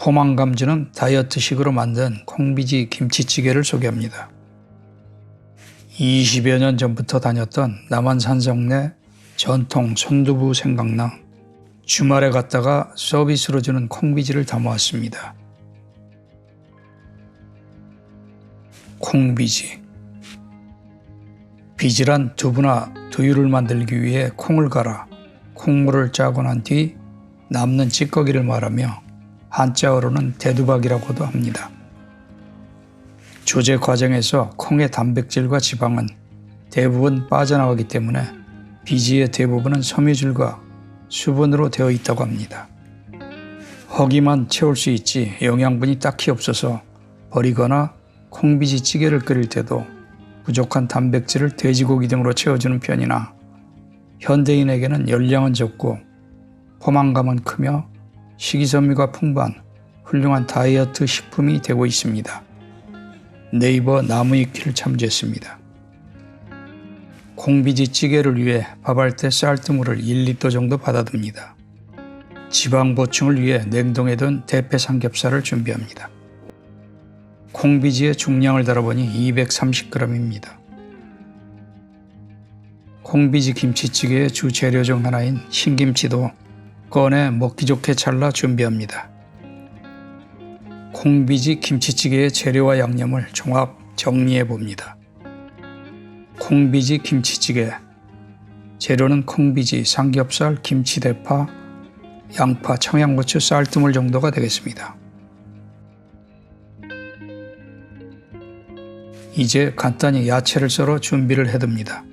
포만감주는 다이어트식으로 만든 콩비지 김치찌개를 소개합니다. 20여 년 전부터 다녔던 남한산성내 전통 손두부 생강나 주말에 갔다가 서비스로 주는 콩비지를 담아왔습니다. 콩비지 비질한 두부나 두유를 만들기 위해 콩을 갈아 콩물을 짜고 난 뒤 남는 찌꺼기를 말하며 한자어로는 대두박이라고도 합니다. 조제 과정에서 콩의 단백질과 지방은 대부분 빠져나가기 때문에 비지의 대부분은 섬유질과 수분으로 되어 있다고 합니다. 허기만 채울 수 있지 영양분이 딱히 없어서 버리거나 콩비지 찌개를 끓일 때도 부족한 단백질을 돼지고기 등으로 채워주는 편이나 현대인에게는 열량은 적고 포만감은 크며 식이섬유가 풍부한 훌륭한 다이어트 식품이 되고 있습니다. 네이버 나무위키를 참조했습니다. 콩비지 찌개를 위해 밥할 때 쌀뜨물을 1리터 정도 받아둡니다. 지방 보충을 위해 냉동해 둔 대패 삼겹살을 준비합니다. 콩비지의 중량을 달아보니 230g입니다. 콩비지 김치찌개의 주 재료 중 하나인 신김치도 꺼내 먹기 좋게 잘라 준비합니다. 콩비지 김치찌개의 재료와 양념을 종합 정리해 봅니다. 콩비지 김치찌개 재료는 콩비지, 삼겹살, 김치 대파, 양파, 청양고추, 쌀뜨물 정도가 되겠습니다. 이제 간단히 야채를 썰어 준비를 해둡니다.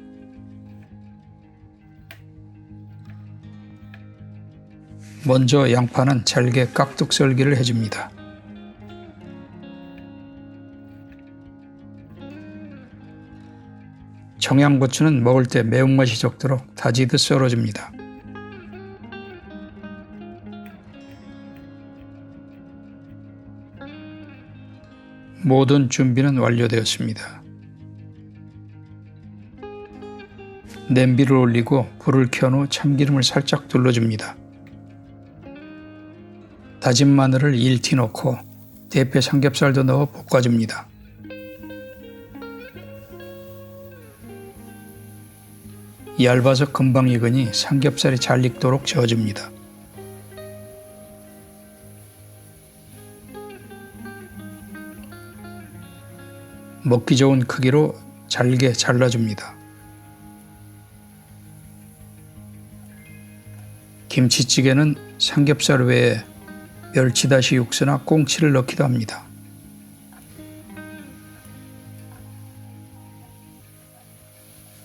먼저 양파는 잘게 깍둑 썰기를 해줍니다. 청양고추는 먹을 때 매운맛이 적도록 다지듯 썰어줍니다. 모든 준비는 완료되었습니다. 냄비를 올리고 불을 켠 후 참기름을 살짝 둘러줍니다. 다진 마늘을 1티 넣고 대패 삼겹살도 넣어 볶아줍니다. 얇아서 금방 익으니 삼겹살이 잘 익도록 저어줍니다. 먹기 좋은 크기로 잘게 잘라줍니다. 김치찌개는 삼겹살 외에 멸치다시 육수나 꽁치를 넣기도 합니다.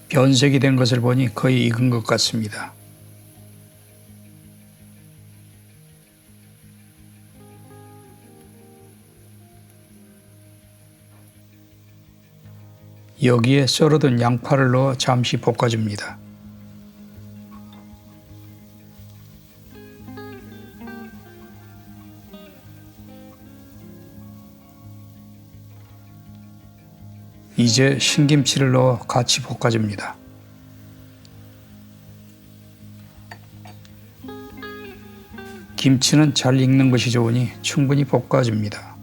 변색이 된 것을 보니 거의 익은 것 같습니다. 여기에 썰어둔 양파를 넣어 잠시 볶아줍니다. 이제 신김치를 넣어 같이 볶아줍니다. 김치는 잘 익는 것이 좋으니 충분히 볶아줍니다.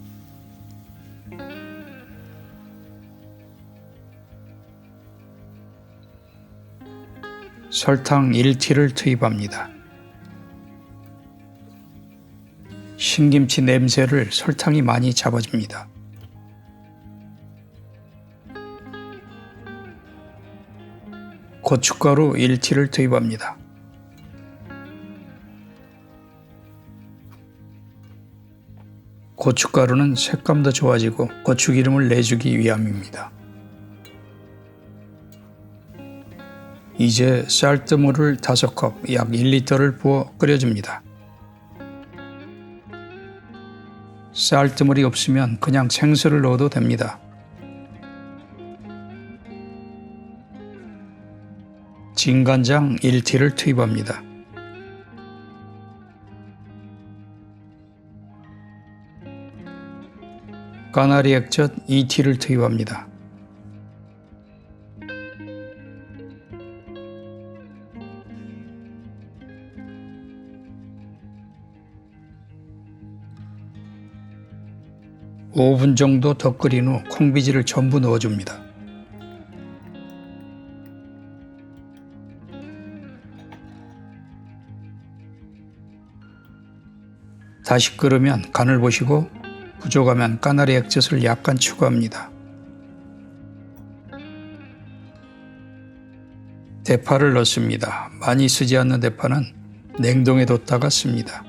설탕 1티를 투입합니다. 신김치 냄새를 설탕이 많이 잡아줍니다. 고춧가루 1티를 투입합니다. 고춧가루는 색감도 좋아지고 고추기름을 내주기 위함입니다. 이제 쌀뜨물을 5컵 약 1리터를 부어 끓여줍니다. 쌀뜨물이 없으면 그냥 생수를 넣어도 됩니다. 진간장 1티를 투입합니다. 까나리 액젓 2티를 투입합니다. 5분 정도 더 끓인 후 콩비지를 전부 넣어줍니다. 다시 끓으면 간을 보시고 부족하면 까나리 액젓을 약간 추가합니다. 대파를 넣습니다. 많이 쓰지 않는 대파는 냉동에 뒀다가 씁니다.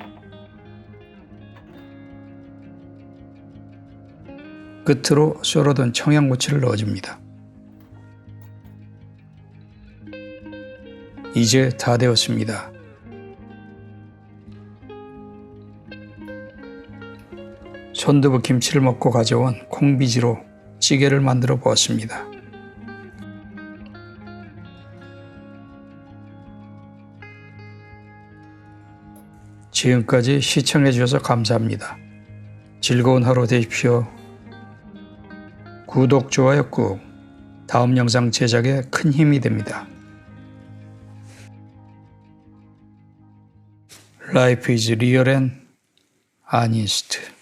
끝으로 썰어둔 청양고추를 넣어줍니다. 이제 다 되었습니다. 손두부 김치를 먹고 가져온 콩비지로 찌개를 만들어 보았습니다. 지금까지 시청해 주셔서 감사합니다. 즐거운 하루 되십시오. 구독, 좋아요 꾹. 다음 영상 제작에 큰 힘이 됩니다. Life is real and honest.